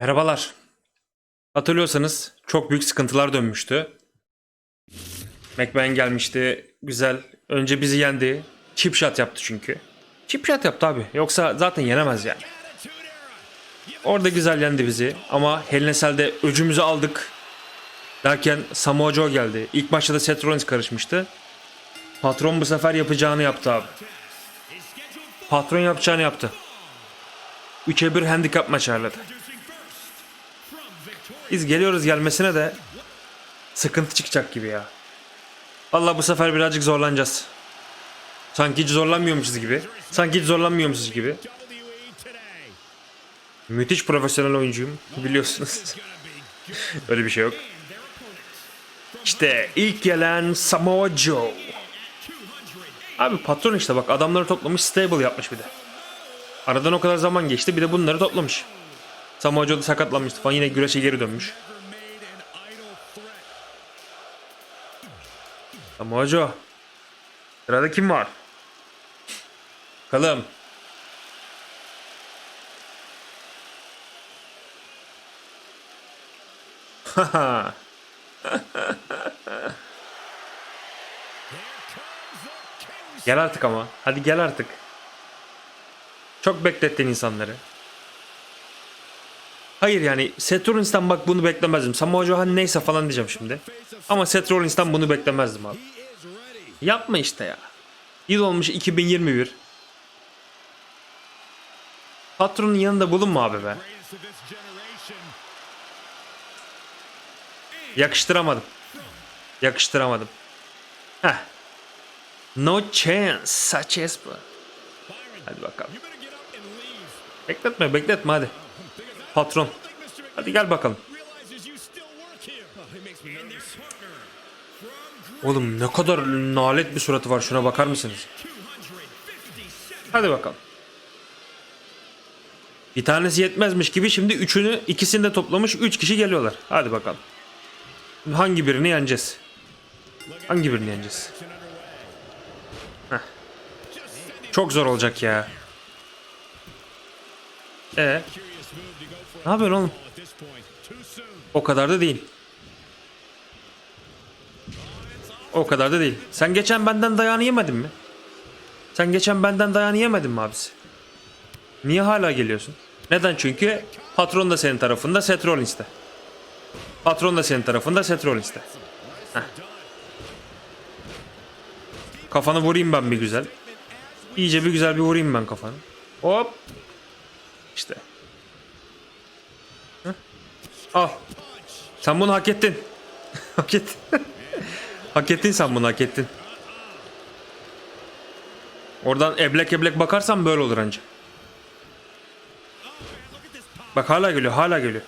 Merhabalar. Hatırlıyorsanız çok büyük sıkıntılar dönmüştü. McMahon gelmişti. Güzel. Önce bizi yendi. Chip shot yaptı çünkü. Chip shot yaptı abi. Yoksa zaten yenemez yani. Orada güzel yendi bizi. Ama Hell in a Cell'de öcümüzü aldık. Derken Samoa Joe geldi. İlk maçta da Seth Rollins karışmıştı. Patron bu sefer yapacağını yaptı abi. Patron yapacağını yaptı. 3'e 1 handicap maç ayarladı. Biz geliyoruz gelmesine de sıkıntı çıkacak gibi ya. Vallahi bu sefer birazcık zorlanacağız. Sanki hiç zorlanmıyormuşuz gibi. Sanki hiç zorlanmıyormuşuz gibi. Müthiş profesyonel oyuncuyum biliyorsunuz. Öyle bir şey yok. İşte ilk gelen Samoa Joe. Abi patron işte bak adamları toplamış stable yapmış bir de. Aradan o kadar zaman geçti bir de bunları toplamış. Samoa Joe da sakatlanmıştı falan yine güreşe geri dönmüş. Samoa Joe. Sırada kim var? Bakalım. Haha. gel artık ama. Hadi gel artık. Çok beklettin insanları. Hayır yani Seth Rollins'ten bak bunu beklemezdim. Samoa Joe neyse falan diyeceğim şimdi. Ama Seth Rollins'ten bunu beklemezdim abi. Yapma işte ya. Yıl olmuş 2021. Patronun yanında bulunma abi be. Yakıştıramadım. Yakıştıramadım. Heh. No chance. Bu. Hadi bakalım. Bekletme bekletme hadi. Patron. Hadi gel bakalım. Oğlum ne kadar nalet bir suratı var şuna bakar mısınız? Hadi bakalım. Bir tanesi yetmezmiş gibi şimdi üçünü ikisini de toplamış. Üç kişi geliyorlar. Hadi bakalım. Hangi birini yeneceğiz? Hangi birini yeneceğiz? Heh. Çok zor olacak ya. E ne yapıyorsun oğlum? O kadar da değil. O kadar da değil. Sen geçen benden dayağını yemedin mi? Sen geçen benden dayağını yemedin mi abisi? Niye hala geliyorsun? Neden? Çünkü patron da senin tarafında Seth Rollins'te. Patron da senin tarafında Seth Rollins'te. Heh. Kafanı vurayım ben bir güzel. İyice bir güzel bir vurayım ben kafanı. Hop. İşte. Al. Sen bunu hak ettin. hak ettin. hak ettin sen bunu hak ettin. Oradan eblek eblek bakarsan böyle olur anca. Bak hala geliyor, hala geliyor.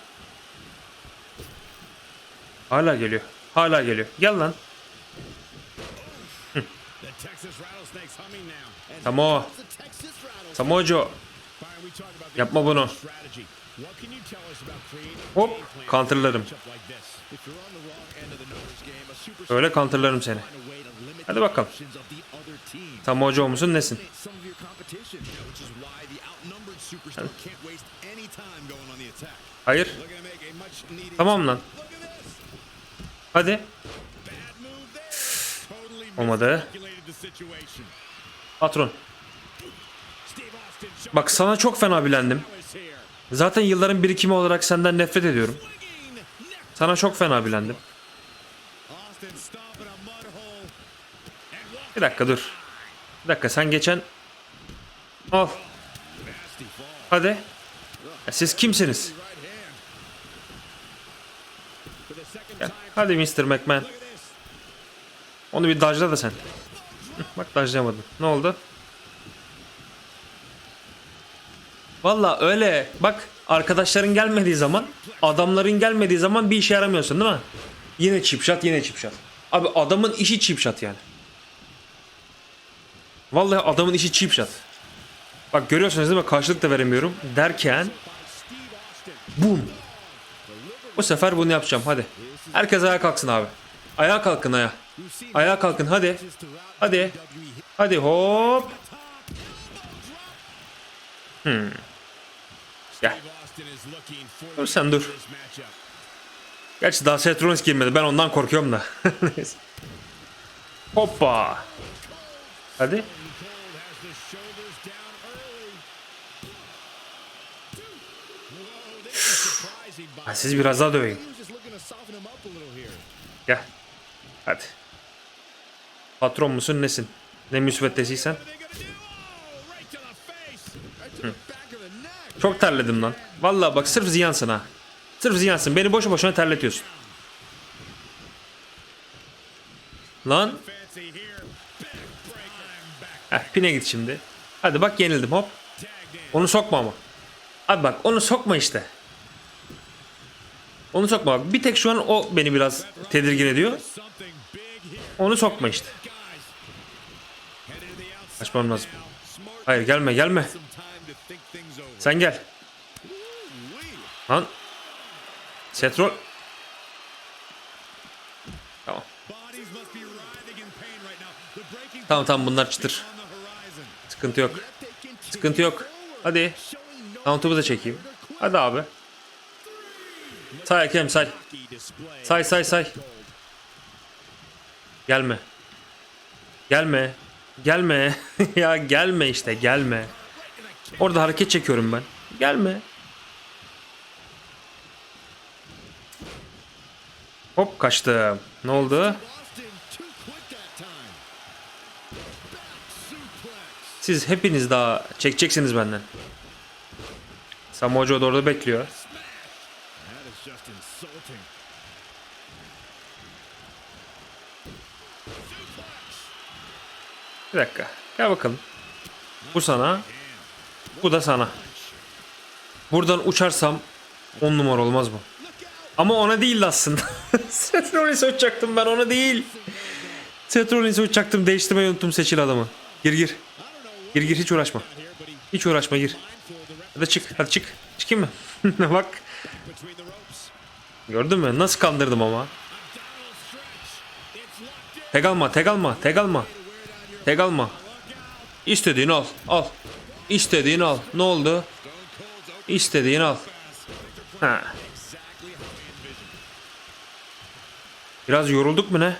Hala geliyor. Hala geliyor. Gel lan. Samoa Joe. Yapma bunu. Hop. Counterlarım. Öyle counterlarım seni. Hadi bakalım. Samoa Joe musun nesin? Hayır. Tamam lan. Hadi. Olmadı. Patron. Bak sana çok fena bilendim. Zaten yılların birikimi olarak senden nefret ediyorum. Sana çok fena bilendim. Bir dakika dur. Bir dakika sen geçen... Al. Hadi. Ya siz kimsiniz? Gel. Hadi Mr. McMahon. Onu bir dajla da sen. Bak dajlayamadın. Ne oldu? Valla öyle. Bak arkadaşların gelmediği zaman, adamların gelmediği zaman bir işe yaramıyorsun değil mi? Yine shot, yine shot. Abi adamın işi shot yani. Vallahi adamın işi shot. Bak görüyorsunuz değil mi? Karşılık da veremiyorum. Derken Boom. Bu sefer bunu yapacağım hadi. Herkes ayağa kalksın abi. Ayağa kalkın ayağa. Ayağa kalkın hadi. Hadi. Hadi hop. Hmm. Gel. Dur sen dur. Gerçi daha Seth Rollins girmedi. Ben ondan korkuyorum da. Neyse. Hoppa. Hadi. Ha, siz biraz daha döveyim. Gel. Hadi. Patron musun nesin? Ne müsveddesiysen. Çok terledim lan. Vallahi bak sırf ziyansın ha. Sırf ziyansın. Beni boşu boşuna terletiyorsun. Lan. Heh, pine git şimdi. Hadi bak yenildim hop. Onu sokma ama. Abi bak onu sokma işte. Onu sokma. bak. Bir tek şu an o beni biraz tedirgin ediyor. Onu sokma işte. Açmam lazım. Hayır gelme gelme. Sen gel. Lan. Setrol. Tamam. Tamam tamam bunlar çıtır. Sıkıntı yok. Sıkıntı yok. Hadi. Count'umu da çekeyim. Hadi abi. Say Hakem say. Say say say. Gelme. Gelme. Gelme. ya gelme işte gelme. Orada hareket çekiyorum ben. Gelme. Hop kaçtım. Ne oldu? Siz hepiniz daha çekeceksiniz benden. Samoa Joe da orada bekliyor. Bir dakika. Gel bakalım. Bu sana. Bu da sana. Buradan uçarsam 10 numara olmaz bu. Ama ona değil aslında. Seth Rollins'e uçacaktım ben ona değil. Seth Rollins'e uçacaktım değiştirmeyi unuttum seçil adamı. Gir gir. Gir gir hiç uğraşma. Hiç uğraşma gir. Hadi çık hadi çık. Çıkayım mı? Bak. Gördün mü? Nasıl kandırdım ama. Tek alma tek alma tek alma. Tek alma. İstediğini al. Al. İstediğini al. Ne oldu? İstediğini al. Ha. Biraz yorulduk mu ne?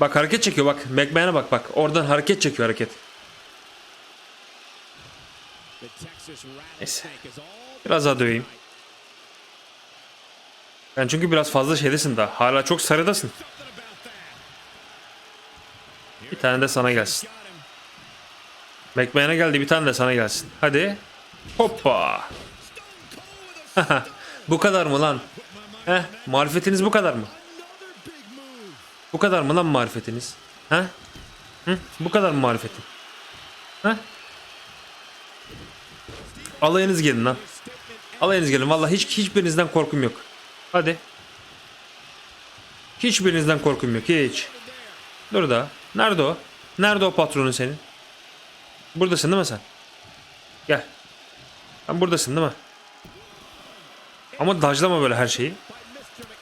Bak hareket çekiyor bak. McMahon'a bak bak. Oradan hareket çekiyor hareket. Neyse. Biraz daha döveyim. Ben çünkü biraz fazla şeydesin daha. Hala çok sarıdasın. Bir tane de sana gelsin. McMahon'a geldi bir tane de sana gelsin. Hadi. Hoppa. bu kadar mı lan? Heh, marifetiniz bu kadar mı? Bu kadar mı lan marifetiniz? He? Hı? Bu kadar mı marifetin? He? Alayınız gelin lan. Alayınız gelin. Vallahi hiç hiçbirinizden korkum yok. Hadi. Hiçbirinizden korkum yok. Hiç. Dur da. Nerede o? Nerede o patronun senin? Buradasın değil mi sen? Gel. Sen buradasın değil mi? Ama dajlama böyle her şeyi.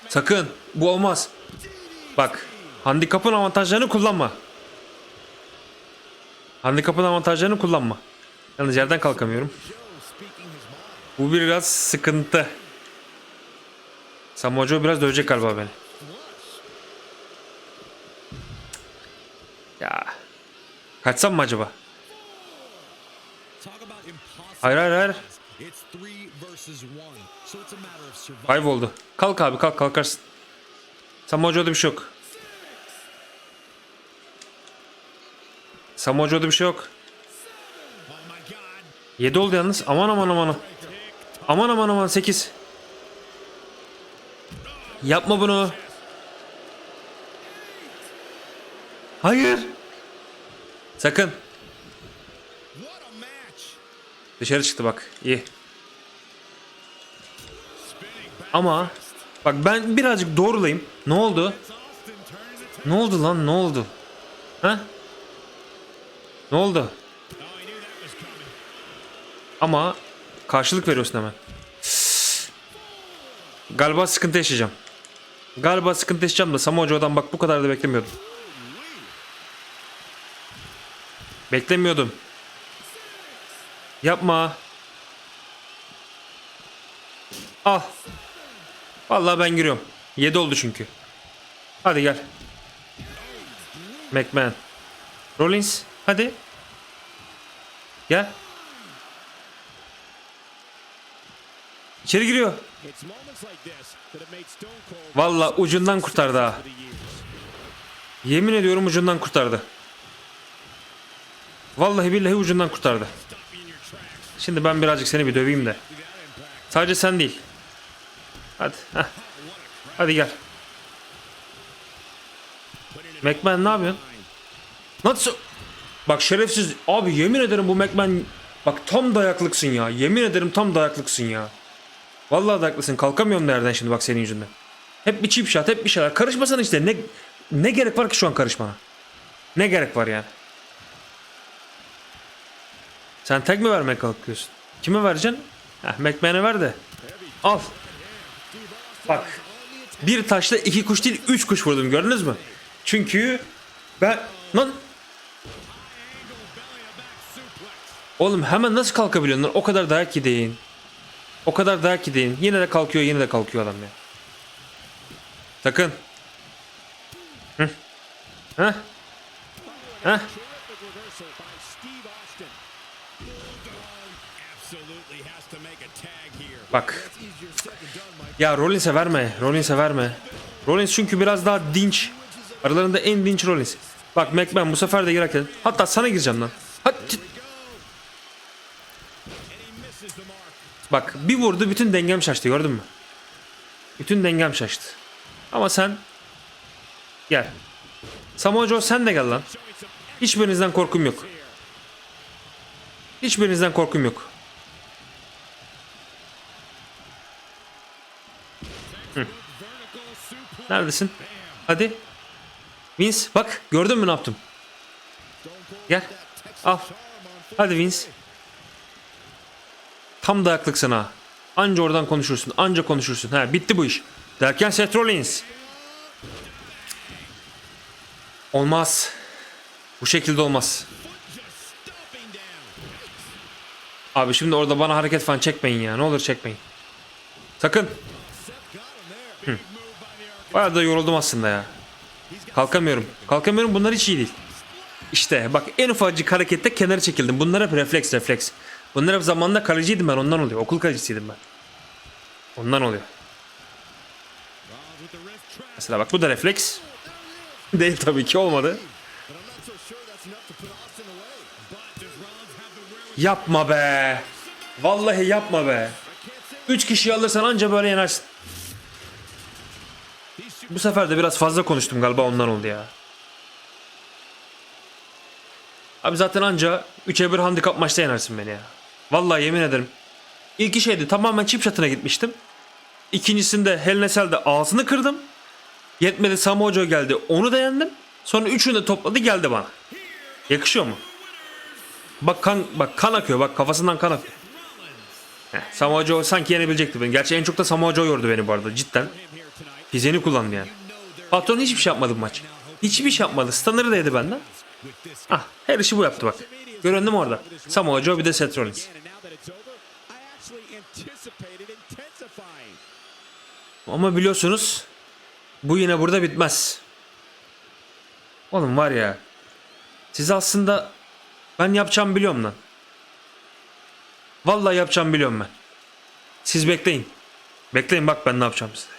Sakın. Bu olmaz. Bak. Handikapın avantajlarını kullanma. Handikapın avantajlarını kullanma. Yalnız yerden kalkamıyorum. Bu biraz sıkıntı. Samoa Joe biraz dövecek galiba beni. Ya. Kaçsam mı acaba? Hayır hayır hayır. Kayboldu. Kalk abi kalk kalkarsın. Samoa Joe'da bir şey yok. Samoa Joe'da bir şey yok. 7 oldu yalnız. Aman aman aman. Aman aman aman 8. Yapma bunu. Hayır. Sakın. Dışarı çıktı bak. İyi. Ama bak ben birazcık doğrulayayım. Ne oldu? Ne oldu lan? Ne oldu? Ha? Ne oldu? Ama karşılık veriyorsun hemen. Galiba sıkıntı yaşayacağım. Galiba sıkıntı yaşayacağım da Samoa Joe'dan bak bu kadar da beklemiyordum. Beklemiyordum. Yapma. Al. Vallahi ben giriyorum. 7 oldu çünkü. Hadi gel. McMahon. Rollins. Hadi. Gel. İçeri giriyor. Vallahi ucundan kurtardı ha. Yemin ediyorum ucundan kurtardı. Vallahi billahi ucundan kurtardı. Şimdi ben birazcık seni bir döveyim de. Sadece sen değil. Hadi. heh. Hadi gel. McMahon ne yapıyorsun? Nasıl? Bak şerefsiz. Abi yemin ederim bu McMahon bak tam dayaklıksın ya. Yemin ederim tam dayaklıksın ya. Vallahi dayaklısın. Kalkamıyorum da yerden şimdi bak senin yüzünden. Hep bir chip shot, hep bir şeyler. Karışmasana işte. Ne ne gerek var ki şu an karışmana? Ne gerek var yani? Sen tek mi vermeye kalkıyorsun? Kime vereceksin? Heh, McMahon'e ver de. Al. Bak. Bir taşla iki kuş değil üç kuş vurdum gördünüz mü? Çünkü ben... Lan Oğlum hemen nasıl kalkabiliyorsun lan? O kadar dayak yedin. O kadar dayak yedin. Yine de kalkıyor, yine de kalkıyor adam ya. Sakın. Hı. Heh. Bak. Ya Rollins'e verme. Rollins'e verme. Rollins çünkü biraz daha dinç. Aralarında en dinç Rollins. Bak McMahon bu sefer de girerken. Hatta sana gireceğim lan. Hadi. Bak bir vurdu bütün dengem şaştı gördün mü? Bütün dengem şaştı. Ama sen gel. Samoa Joe sen de gel lan. Hiçbirinizden korkum yok. Hiçbirinizden korkum yok. Suplex. Neredesin? Hadi. Vince bak gördün mü ne yaptım? Gel. Al. Hadi Vince. Tam dayaklıksın ha. Anca oradan konuşursun. Anca konuşursun. Ha bitti bu iş. Derken Seth Rollins. Olmaz. Bu şekilde olmaz. Abi şimdi orada bana hareket falan çekmeyin ya. Ne olur çekmeyin. Sakın. Ark. Bayağı da yoruldum aslında ya. Kalkamıyorum. Kalkamıyorum bunlar hiç iyi değil. İşte bak en ufacık harekette kenara çekildim. Bunlar hep refleks refleks. Bunlar hep zamanında kaleciydim ben ondan oluyor. Okul kalecisiydim ben. Ondan oluyor. Mesela bak bu da refleks. değil tabii ki olmadı. Yapma be. Vallahi yapma be. Üç kişiyi alırsan anca böyle super Bu sefer de biraz fazla konuştum galiba ondan oldu ya. Abi zaten anca 3'e 1 handikap maçta yenersin beni ya. Vallahi yemin ederim. İlk şeydi tamamen chip shot'ına gitmiştim. İkincisinde Hell in a Cell'de ağzını kırdım. Yetmedi Samoa Joe geldi onu da yendim. Sonra üçünü de topladı geldi bana. Yakışıyor mu? Bak kan, bak kan akıyor bak kafasından kan akıyor. Heh, Samoa Joe sanki yenebilecekti beni. Gerçi en çok da Samoa Joe yordu beni bu arada cidden. Fiziğini kullandı yani. Patron hiçbir şey yapmadı bu maç. Hiçbir şey yapmadı. Stunner'ı da benden. Ah her işi bu yaptı bak. Göründü mü orada? Samoa Joe bir de Seth Rollins. Ama biliyorsunuz bu yine burada bitmez. Oğlum var ya. Siz aslında ben yapacağımı biliyorum lan. Vallahi yapacağımı biliyorum ben. Siz bekleyin. Bekleyin bak ben ne yapacağım size.